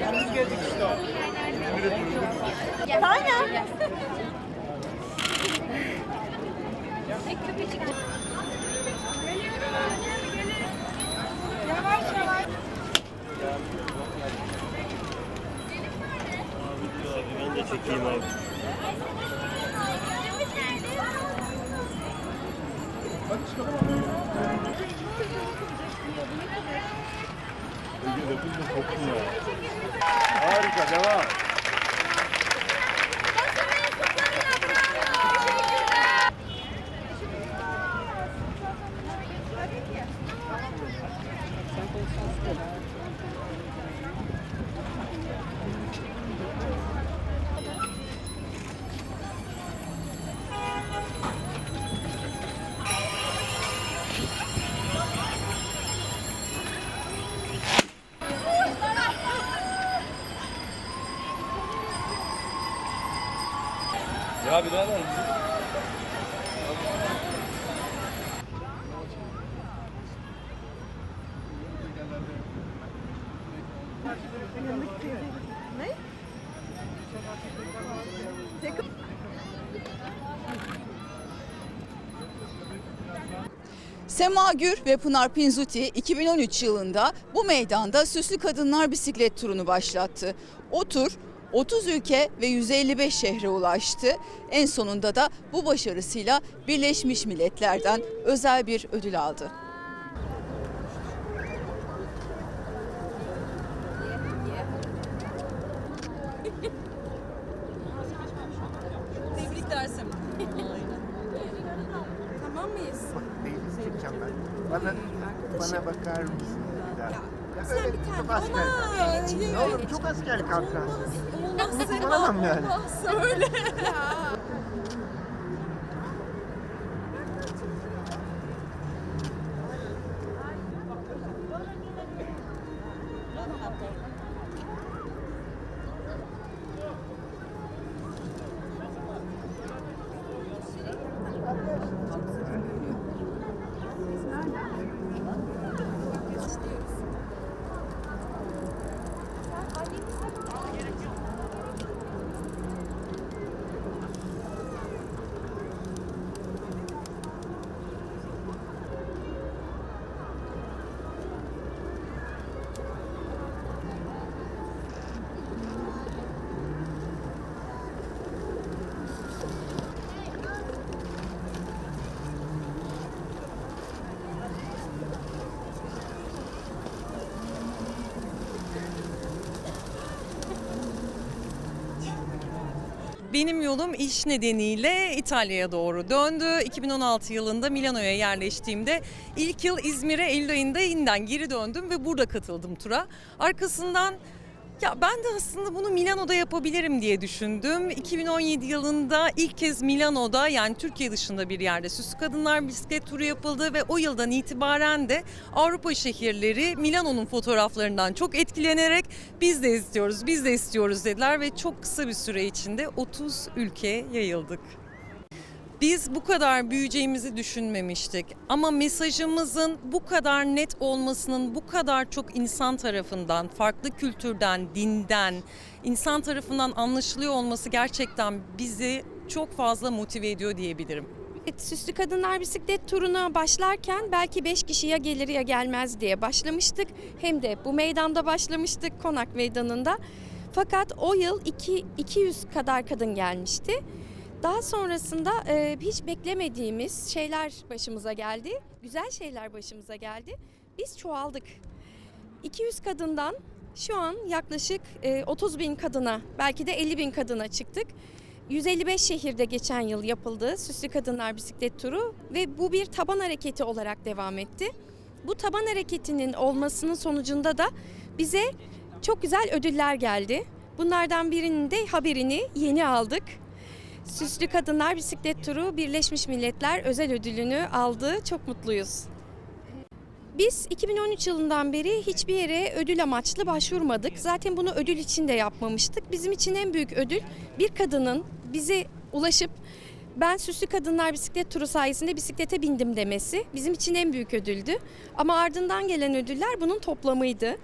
Yalnız geldik işte. Aynen. Ben de çekeyim abi. Harika devam. Ya birader Sema Gür ve Pınar Pinzuti 2013 yılında bu meydanda Süslü Kadınlar Bisiklet Turu'nu başlattı. O tur 30 ülke ve 155 şehre ulaştı. En sonunda da bu başarısıyla Birleşmiş Milletler'den özel bir ödül aldı. Tebrik dersim. Tamam mıyız? Ben? Bana, bana bakar mısın? Ya Sen öyle bir tane. Ama Ne olur çok askerlik antrenmanı. olmaz Saçmalamam yani. Söyle. Benim yolum iş nedeniyle İtalya'ya doğru döndü. 2016 yılında Milano'ya yerleştiğimde ilk yıl İzmir'e Eylül ayında yeniden geri döndüm ve burada katıldım tura. Arkasından ya ben de aslında bunu Milano'da yapabilirim diye düşündüm. 2017 yılında ilk kez Milano'da yani Türkiye dışında bir yerde Süslü Kadınlar Bisiklet Turu yapıldı ve o yıldan itibaren de Avrupa şehirleri Milano'nun fotoğraflarından çok etkilenerek biz de istiyoruz, biz de istiyoruz dediler ve çok kısa bir süre içinde 30 ülkeye yayıldık. Biz bu kadar büyüyeceğimizi düşünmemiştik. Ama mesajımızın bu kadar net olmasının bu kadar çok insan tarafından, farklı kültürden, dinden, insan tarafından anlaşılıyor olması gerçekten bizi çok fazla motive ediyor diyebilirim. Evet, Süslü Kadınlar Bisiklet Turu'na başlarken belki 5 kişi ya gelir ya gelmez diye başlamıştık. Hem de bu meydanda başlamıştık Konak Meydanı'nda. Fakat o yıl iki, 200 kadar kadın gelmişti. Daha sonrasında e, hiç beklemediğimiz şeyler başımıza geldi. Güzel şeyler başımıza geldi. Biz çoğaldık. 200 kadından şu an yaklaşık e, 30 bin kadına belki de 50 bin kadına çıktık. 155 şehirde geçen yıl yapıldı Süslü Kadınlar Bisiklet Turu ve bu bir taban hareketi olarak devam etti. Bu taban hareketinin olmasının sonucunda da bize çok güzel ödüller geldi. Bunlardan birinin de haberini yeni aldık. Süslü Kadınlar Bisiklet Turu Birleşmiş Milletler özel ödülünü aldı. Çok mutluyuz. Biz 2013 yılından beri hiçbir yere ödül amaçlı başvurmadık. Zaten bunu ödül için de yapmamıştık. Bizim için en büyük ödül bir kadının bize ulaşıp ben Süslü Kadınlar Bisiklet Turu sayesinde bisiklete bindim demesi bizim için en büyük ödüldü. Ama ardından gelen ödüller bunun toplamıydı.